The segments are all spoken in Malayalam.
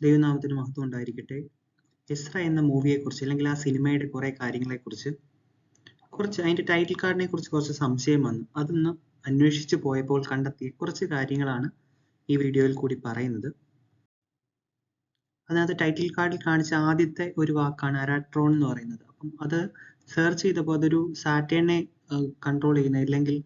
ദൈവനാമത്തിന് മഹത്വം ഉണ്ടായിരിക്കട്ടെ. എസ്ര എന്ന മൂവിയെ കുറിച്ച് അല്ലെങ്കിൽ ആ സിനിമയുടെ കുറേ കാര്യങ്ങളെക്കുറിച്ച് കുറച്ച് അതിന്റെ ടൈറ്റിൽ കാർഡിനെ കുറിച്ച് കുറച്ച് സംശയം വന്നു. അതൊന്ന് അന്വേഷിച്ച് പോയപ്പോൾ കണ്ടെത്തിയ കുറച്ച് കാര്യങ്ങളാണ് ഈ വീഡിയോയിൽ കൂടി പറയുന്നത്. അതിനകത്ത് ടൈറ്റിൽ കാർഡിൽ കാണിച്ച ആദ്യത്തെ ഒരു വാക്കാണ് അരാട്രോൺ എന്ന് പറയുന്നത്. അപ്പം അത് സെർച്ച് ചെയ്തപ്പോൾ അതൊരു സാറ്റേണിനെ കൺട്രോൾ ചെയ്യുന്ന അല്ലെങ്കിൽ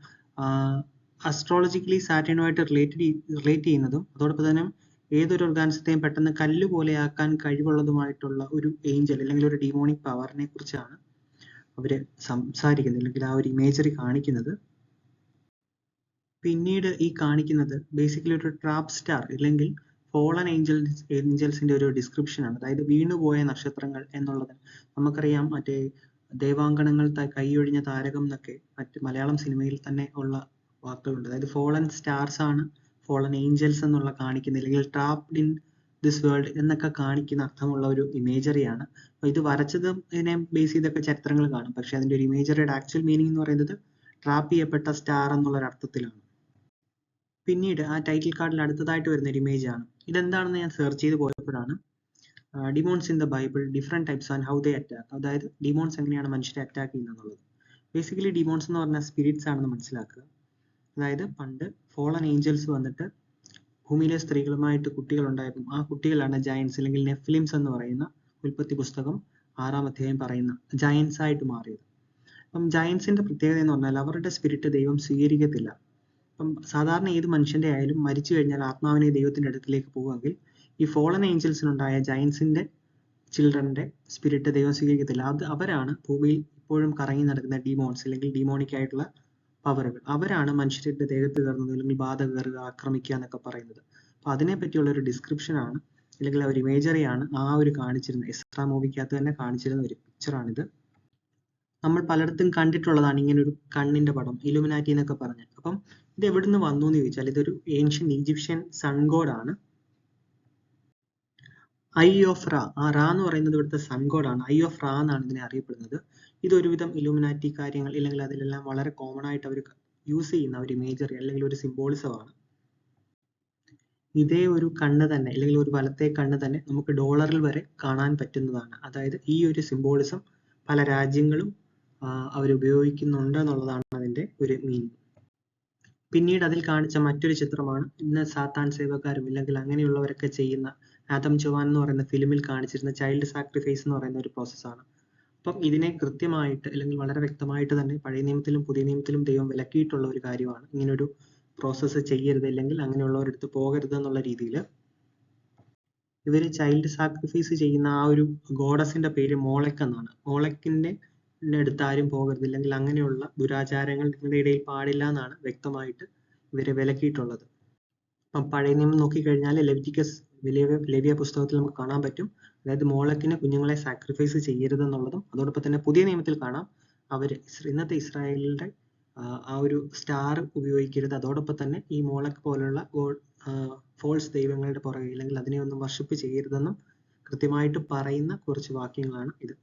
അസ്ട്രോളജിക്കലി സാറ്റേണുമായിട്ട് റിലേറ്റഡ് റിലേറ്റ് ചെയ്യുന്നതും അതോടൊപ്പം തന്നെ ഏതൊരു ഓർഗാനിസത്തെയും പെട്ടെന്ന് കല്ല് പോലെയാക്കാൻ കഴിവുള്ളതുമായിട്ടുള്ള ഒരു ഏഞ്ചൽ അല്ലെങ്കിൽ ഒരു ഡിമോണിക് പവറിനെ കുറിച്ചാണ് അവർ സംസാരിക്കുന്നത് അല്ലെങ്കിൽ ആ ഒരു ഇമേജറി കാണിക്കുന്നത്. പിന്നീട് ഈ കാണിക്കുന്നത് ബേസിക്കലി ഒരു ട്രാപ് സ്റ്റാർ അല്ലെങ്കിൽ ഫോളൻ ഏഞ്ചൽ ഏഞ്ചൽസിന്റെ ഒരു ഡിസ്ക്രിപ്ഷൻ ആണ്. അതായത് വീണുപോയ നക്ഷത്രങ്ങൾ എന്നുള്ളത്. നമുക്കറിയാം മറ്റേ ദേവാങ്കണങ്ങൾ കൈയൊഴിഞ്ഞ താരകം എന്നൊക്കെ മറ്റ് മലയാളം സിനിമയിൽ തന്നെ ഉള്ള വാക്കുകളുണ്ട്. അതായത് ഫോളൻ സ്റ്റാർസ് ആണ് ഫോളൻ ഏഞ്ചൽസ് എന്നുള്ള കാണിക്കുന്ന അല്ലെങ്കിൽ ട്രാപ്ഡ് ഇൻ ദിസ് വേൾഡ് എന്നൊക്കെ കാണിക്കുന്ന അർത്ഥമുള്ള ഒരു ഇമേജറിയാണ് അപ്പൊ ഇത് വരച്ചത് ഇതിനെ ബേസ് ചെയ്തൊക്കെ ചരിത്രങ്ങൾ കാണും. പക്ഷേ അതിന്റെ ഒരു ഇമേജറിയുടെ ആക്ച്വൽ മീനിങ് എന്ന് പറയുന്നത് ട്രാപ്പ് ചെയ്യപ്പെട്ട സ്റ്റാർ എന്നുള്ള ഒരു അർത്ഥത്തിലാണ്. പിന്നീട് ആ ടൈറ്റിൽ കാർഡിൽ അടുത്തതായിട്ട് വരുന്ന ഒരു ഇമേജ് ആണ്. ഇതെന്താണെന്ന് ഞാൻ സെർച്ച് ചെയ്ത് പോയപ്പോഴാണ് demons in the Bible different types and how they attack അതായത് ഡിമോൺസ് എങ്ങനെയാണ് മനുഷ്യരെ അറ്റാക്ക് ചെയ്യുന്നത് എന്നുള്ളത്. ബേസിക്കലി ഡിമോൺസ് എന്ന് പറഞ്ഞാൽ സ്പിരിറ്റ്സ് ആണെന്ന് മനസ്സിലാക്കുക. അതായത് പണ്ട് ഫോളൻ ഏഞ്ചൽസ് വന്നിട്ട് ഭൂമിയിലെ സ്ത്രീകളുമായിട്ട് കുട്ടികൾ ഉണ്ടായപ്പോൾ ആ കുട്ടികളാണ് ജയൻസ് അല്ലെങ്കിൽ നെഫ്ലിംസ് എന്ന് പറയുന്ന ഉൽപ്പത്തി പുസ്തകം ആറാം അധ്യായം പറയുന്ന ജയൻസ് ആയിട്ട് മാറിയത്. അപ്പം ജയൻസിന്റെ പ്രത്യേകത എന്ന് പറഞ്ഞാൽ അവരുടെ സ്പിരിറ്റ് ദൈവം സ്വീകരിക്കത്തില്ല. അപ്പം സാധാരണ ഏത് മനുഷ്യന്റെ ആയാലും മരിച്ചു കഴിഞ്ഞാൽ ആത്മാവിനെ ദൈവത്തിന്റെ അടുക്കിലേക്ക് പോകുമെങ്കിൽ ഈ ഫോളൻ ഏഞ്ചൽസിനുണ്ടായ ജയൻസിന്റെ ചിൽഡ്രന്റെ സ്പിരിറ്റ് ദൈവം സ്വീകരിക്കത്തില്ല. അത് അവരാണ് ഭൂമിയിൽ ഇപ്പോഴും കറങ്ങി നടക്കുന്ന ഡീമോൺസ് അല്ലെങ്കിൽ ഡീമോണിക് ആയിട്ടുള്ള പവറുകൾ. അവരാണ് മനുഷ്യരുടെ ദേഹത്ത് കയറുന്നത് അല്ലെങ്കിൽ ബാധ കയറുക ആക്രമിക്കുക എന്നൊക്കെ പറയുന്നത്. അപ്പൊ അതിനെ പറ്റിയുള്ള ഒരു ഡിസ്ക്രിപ്ഷൻ ആണ് അല്ലെങ്കിൽ ഒരു ഇമേജറി ആണ് ആ ഒരു കാണിച്ചിരുന്നത്. എസ്ട്രാ മൂവിക്കകത്ത് തന്നെ കാണിച്ചിരുന്ന ഒരു പിക്ചറാണിത് നമ്മൾ പലയിടത്തും കണ്ടിട്ടുള്ളതാണ് ഇങ്ങനെ ഒരു കണ്ണിന്റെ പടം ഇലുമിനാറ്റി എന്നൊക്കെ പറഞ്ഞ്. അപ്പം ഇത് എവിടുന്ന് വന്നു എന്ന് ചോദിച്ചാൽ ഇതൊരു ഏൻഷ്യൻ ഈജിപ്ഷ്യൻ സൺ ഗോഡ് ആണ്. ഐ ഓഫ് റാ ആ റാ എന്ന് പറയുന്നത് ഇവിടുത്തെ സൺ ഗോഡ് ആണ്. ഐ ഓഫ് റാ എന്നാണ് ഇതിനെ അറിയപ്പെടുന്നത്. ഇത് ഒരുവിധം ഇലുമിനാറ്റി കാര്യങ്ങൾ ഇല്ലെങ്കിൽ അതിലെല്ലാം വളരെ കോമൺ ആയിട്ട് അവർ യൂസ് ചെയ്യുന്ന ഒരു ഇമേജറി അല്ലെങ്കിൽ ഒരു സിംബോളിസമാണ് ഇതേ ഒരു കണ്ണ് തന്നെ അല്ലെങ്കിൽ ഒരു വലത്തെ കണ്ണ് തന്നെ നമുക്ക് ഡോളറിൽ വരെ കാണാൻ പറ്റുന്നതാണ്. അതായത് ഈ ഒരു സിംബോളിസം പല രാജ്യങ്ങളും അവർ ഉപയോഗിക്കുന്നുണ്ട് എന്നുള്ളതാണ് അതിന്റെ ഒരു മീനിങ് പിന്നീട് അതിൽ കാണിച്ച മറ്റൊരു ചിത്രമാണ് ഇന്ന് സാത്താൻ സേവക്കാരും ഇല്ലെങ്കിൽ അങ്ങനെയുള്ളവരൊക്കെ ചെയ്യുന്ന ആദം ജവാൻ എന്ന് പറയുന്ന ഫിലിമിൽ കാണിച്ചിരുന്ന ചൈൽഡ് സാക്രിഫൈസ് എന്ന് പറയുന്ന ഒരു പ്രോസസ്സാണ്. അപ്പം ഇതിനെ കൃത്യമായിട്ട് അല്ലെങ്കിൽ വളരെ വ്യക്തമായിട്ട് തന്നെ പഴയ നിയമത്തിലും പുതിയ നിയമത്തിലും ദൈവം വിലക്കിയിട്ടുള്ള ഒരു കാര്യമാണ്. ഇങ്ങനൊരു പ്രോസസ്സ് ചെയ്യരുത് അല്ലെങ്കിൽ അങ്ങനെയുള്ളവരടുത്ത് പോകരുത് എന്നുള്ള രീതിയിൽ ഇവർ ചൈൽഡ് സാക്രിഫൈസ് ചെയ്യുന്ന ആ ഒരു ഗോഡസിന്റെ പേര് മോളക് എന്നാണ്. മോളക്കിന്റെ അടുത്ത് ആരും പോകരുത് അല്ലെങ്കിൽ അങ്ങനെയുള്ള ദുരാചാരങ്ങൾ നിങ്ങളുടെ ഇടയിൽ പാടില്ല എന്നാണ് വ്യക്തമായിട്ട് ഇവരെ വിലക്കിയിട്ടുള്ളത്. അപ്പം പഴയ നിയമം നോക്കിക്കഴിഞ്ഞാൽ ലെവിറ്റിക്കസ് വലിയ ലേവിയ പുസ്തകത്തിൽ നമുക്ക് കാണാൻ പറ്റും. അതായത് മോളക്കിന് കുഞ്ഞുങ്ങളെ സാക്രിഫൈസ് ചെയ്യരുത് എന്നുള്ളതും അതോടൊപ്പം തന്നെ പുതിയ നിയമത്തിൽ കാണാം അവർ ഇന്നത്തെ ഇസ്രായേലിന്റെ ആ ഒരു സ്റ്റാർ ഉപയോഗിക്കരുത്. അതോടൊപ്പം തന്നെ ഈ മോളക്ക് പോലുള്ള ഫോൾസ് ദൈവങ്ങളുടെ പുറകെ അല്ലെങ്കിൽ അതിനെ ഒന്നും വർഷിപ്പ് ചെയ്യരുതെന്നും കൃത്യമായിട്ട് പറയുന്ന കുറച്ച് വാക്യങ്ങളാണ് ഇത്.